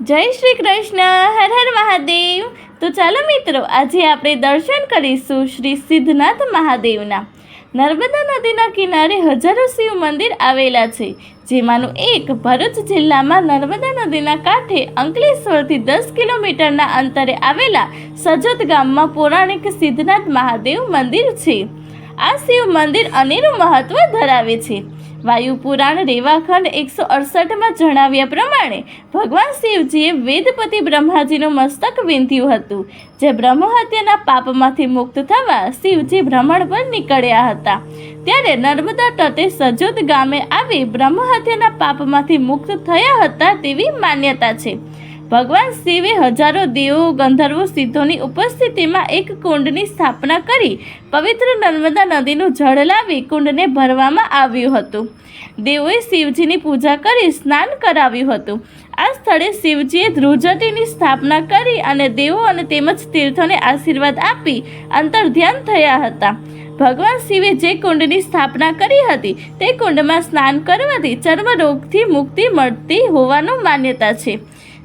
જય શ્રી કૃષ્ણ, હર હર મહાદેવ. તો ચાલો મિત્રો, આજે આપણે દર્શન કરીશું શ્રી સિદ્ધનાથ મહાદેવના. નર્મદા નદીના કિનારે હજારો શિવ મંદિર આવેલા છે, જેમાંનું એક ભરૂચ જિલ્લામાં નર્મદા નદીના કાંઠે અંકલેશ્વરથી દસ કિલોમીટરના અંતરે આવેલા સજોદ ગામમાં પૌરાણિક સિદ્ધનાથ મહાદેવ મંદિર છે. આ શિવ મંદિર અનેરું મહત્વ ધરાવે છે. વાયુ પુરાણ રેવાખંડ એકસો અડસઠમાં જણાવ્યા પ્રમાણે ભગવાન શિવજીએ વેદપતિ બ્રહ્માજીનું મસ્તક વિંધ્યું હતું, જે બ્રહ્મહત્યાના પાપમાંથી મુક્ત થવા શિવજી ભ્રમણ પર નીકળ્યા હતા. ત્યારે નર્મદા તટે સજોદ ગામે આવી બ્રહ્મહત્યાના પાપમાંથી મુક્ત થયા હતા તેવી માન્યતા છે. ભગવાન શિવે હજારો દેવો ગંધર્વો સિદ્ધોની ઉપસ્થિતિમાં એક કુંડની સ્થાપના કરી પવિત્ર નર્મદા નદીનું જળ લાવી કુંડને ભરવામાં આવ્યું હતું. દેવોએ શિવજીની પૂજા કરી સ્નાન કરાવ્યું હતું. આ સ્થળે શિવજીએ ધ્રુજટીની સ્થાપના કરી અને દેવો અને તેમજ તીર્થોને આશીર્વાદ આપી અંતર્ધ્યાન થયા હતા. ભગવાન શિવે જે કુંડની સ્થાપના કરી હતી તે કુંડમાં સ્નાન કરવાથી ચર્મરોગથી મુક્તિ મળતી હોવાનું માન્યતા છે.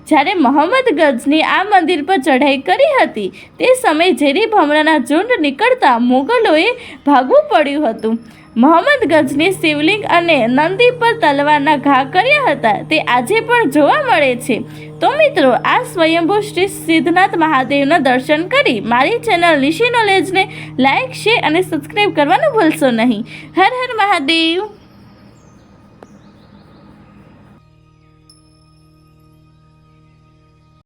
જ્યારે મોહમ્મદ ગઝની આ મંદિર પર ચઢાઈ કરી હતી, તે સમયે ઝેરી ભમરાના ઝુંડ નીકળતા મુગલોએ ભાગવું પડ્યું હતું. મોહમ્મદ ગઝની શિવલિંગ અને નંદી પર તલવારના ઘા કર્યા હતા, તે આજે પણ જોવા મળે છે. તો મિત્રો, આ સ્વયંભૂ શ્રી સિદ્ધનાથ મહાદેવના દર્શન કરી મારી ચેનલ નિશી નોલેજને લાઇક, શેર અને સબસ્ક્રાઈબ કરવાનું ભૂલશો નહીં. હર હર મહાદેવ!